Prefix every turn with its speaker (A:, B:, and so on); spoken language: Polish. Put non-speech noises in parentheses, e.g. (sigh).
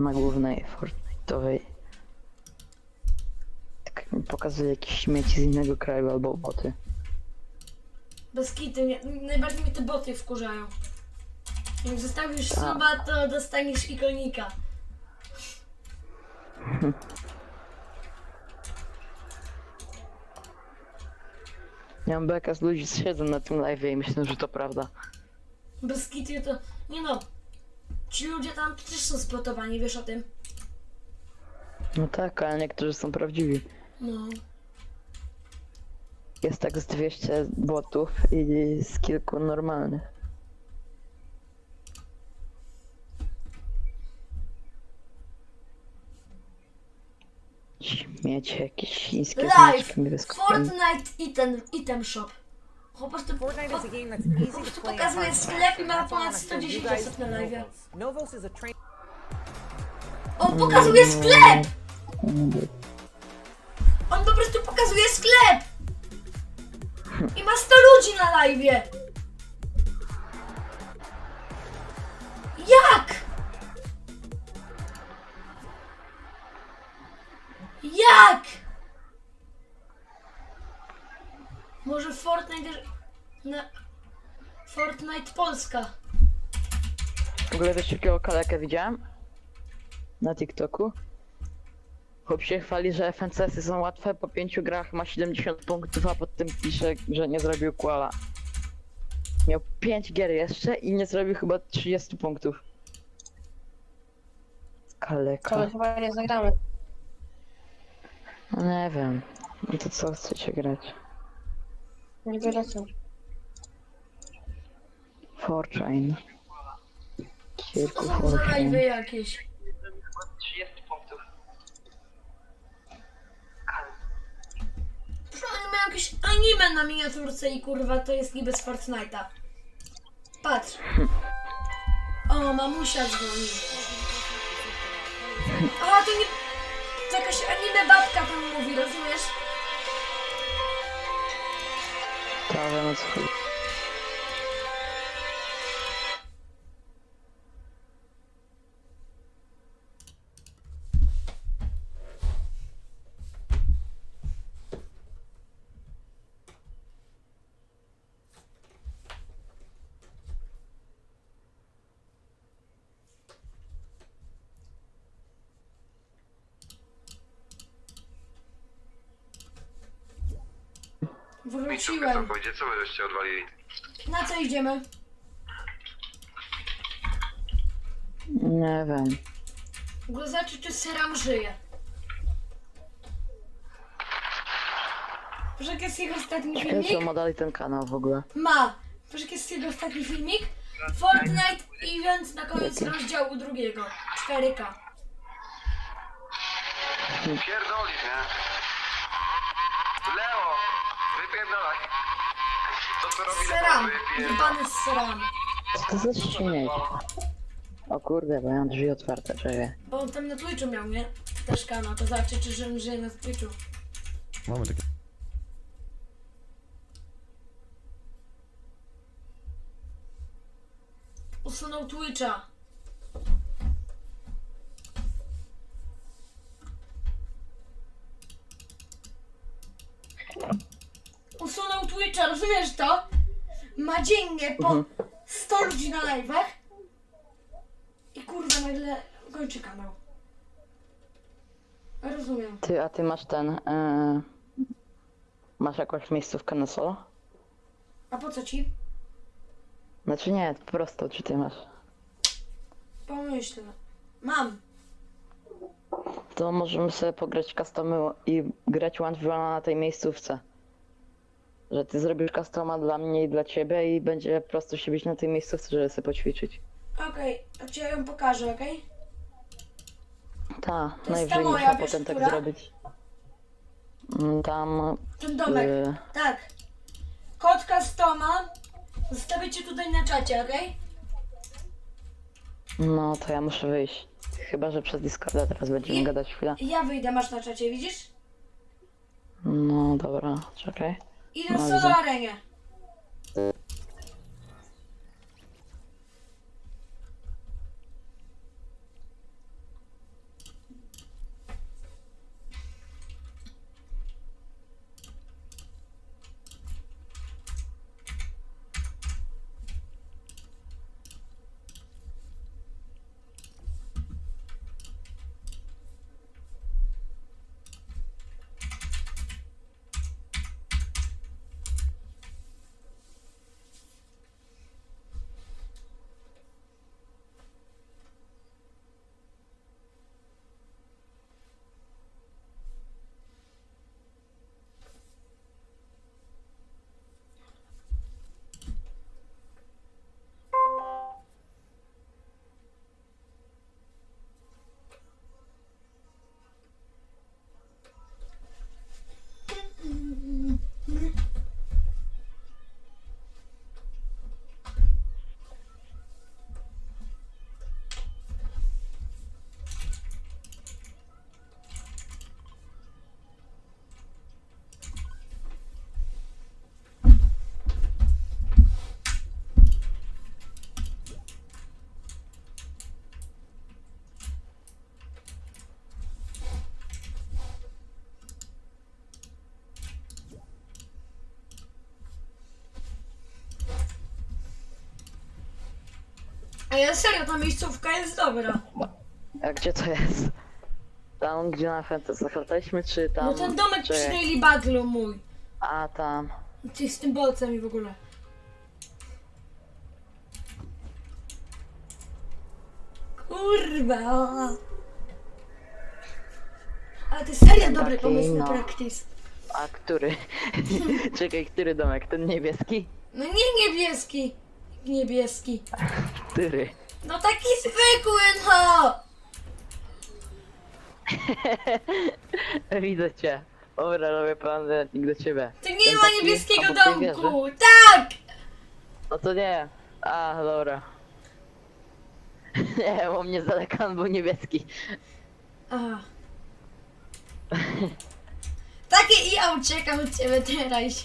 A: na głównej Fortnite'owej. Tak mi pokazuje jakieś śmieci z innego kraju albo boty.
B: Bez kity, nie, najbardziej mnie te boty wkurzają. Jak zostawisz
A: Tak.
B: suba, to dostaniesz ikonika. (laughs)
A: Ja mam beka z ludzi siedzą na tym live i myślę, że to prawda.
B: Bez kity to... Nie no. Ci ludzie tam też są spotowani, wiesz o tym?
A: No tak, ale niektórzy są prawdziwi.
B: No.
A: Jest tak z 200 botów i z kilku normalnych. Śmiecie jakieś chińskie
B: Live!
A: znaczki wyskoczyły.
B: Fortnite item, item shop. Po prostu
C: to play. and
B: pokazuje sklep i ma ponad
C: why I said
B: 110
C: you guys
B: osób na live. On pokazuje sklep! On po prostu pokazuje sklep! I ma 100 ludzi na live! Jak? Jak? Fortnite... Na... Fortnite Polska.
A: W ogóle wiesz jakiego kalekę widziałem? Na TikToku? Chłop się chwali, że FNCS-y są łatwe, po pięciu grach ma 70 punktów, a pod tym pisze, że nie zrobił quala. Miał 5 gier jeszcze i nie zrobił chyba 30 punktów.
D: To
A: Kaleka.
D: my chyba nie zagramy.
A: No nie wiem. No to co chcecie grać?
D: Nie wylecę.
A: Fortune. Kilku
B: są za live
A: Fortune.
B: jakieś.
A: 30 punktów.
B: Proszę, oni mają jakieś anime na miniaturce i kurwa to jest niby z Fortnite'a. Patrz. O, mamusia dzwoni. A, to nie... To jakaś anime babka tam mówi, rozumiesz?
A: Prawe na co
B: Wróciłem.
E: całkowicie, co wy żeście odwalili?
B: Na co idziemy?
A: Nie wiem.
B: W ogóle zobaczyć, czy Seram żyje. Proszę, jaki jest jego ostatni
A: Ciekawe, czy
B: filmik?
A: on ma dalej ten kanał w ogóle.
B: Ma. Proszę, jaki jest jego ostatni filmik? Fortnite Event na koniec rozdziału drugiego. 4K.
E: Pierdolisz, nie? Leo! Wypierdolaj! Co to robi
B: Seram.
E: Leo? Wypierdolaj!
B: Jebany z Seram.
A: Co to za śmieć? O kurde, bo ja mam drzwi otwarte, czekaj.
B: Bo on tam na Twitchu miał, nie? Też kanał, to zobaczcie, czy że on żyje na Twitchu.
F: Mamy takie.
B: Usunął Twitcha. Usunął Twitcha, rozumiesz to? Ma dziennie po 100 ludzi na live'ach i kurwa nagle kończy kanał. Rozumiem.
A: Ty, a ty masz ten. e, masz jakąś miejscówkę na solo?
B: A po co ci?
A: Znaczy nie, po prostu, czy ty masz?
B: Pomyślę. Mam.
A: To możemy sobie pograć customy i grać one na tej miejscówce. Że ty zrobisz customa dla mnie i dla ciebie i będzie po prostu się bić na tej miejscówce, żeby sobie poćwiczyć.
B: Okej, to ci ja ją pokażę, okej?
A: Ta,
B: ta
A: najwyżej
B: moja,
A: można
B: wiesz,
A: potem tak
B: która?
A: zrobić. Mm, Tam.
B: Ten domek.
A: y,
B: Tak. Kod customa. Zostawię cię tutaj na czacie, okej?
A: no to ja muszę wyjść. Chyba, że przez Discorda teraz będziemy
B: I-
A: gadać chwilę.
B: Ja wyjdę, masz na czacie, widzisz?
A: No dobra, czekaj.
B: Idę
A: No,
B: w solo
A: widzę.
B: A ja serio, ta miejscówka jest dobra.
A: A gdzie to jest? Tam, gdzie na Fantasy lataliśmy, czy tam...
B: No ten domek
A: czy...
B: przy Daily Baglu mój.
A: A, tam.
B: Ty z tym bolcem i w ogóle. Kurwa. Ale to jest serio dobry
A: Taki,
B: pomysł na
A: no.
B: practice.
A: A który? (laughs) Czekaj, który domek? Ten niebieski?
B: No nie niebieski. Niebieski.
A: Który?
B: No taki zwykły no.
A: Widzę cię. Dobra, robię plan do ciebie.
B: To nie
A: Ten
B: ma
A: taki
B: niebieskiego
A: obok tej wieży?
B: domku. Tak.
A: No (laughs) to nie. A, dobra. Nie, u mnie z daleka on był niebieski.
B: Aha. Takie i ja uciekam od ciebie teraz.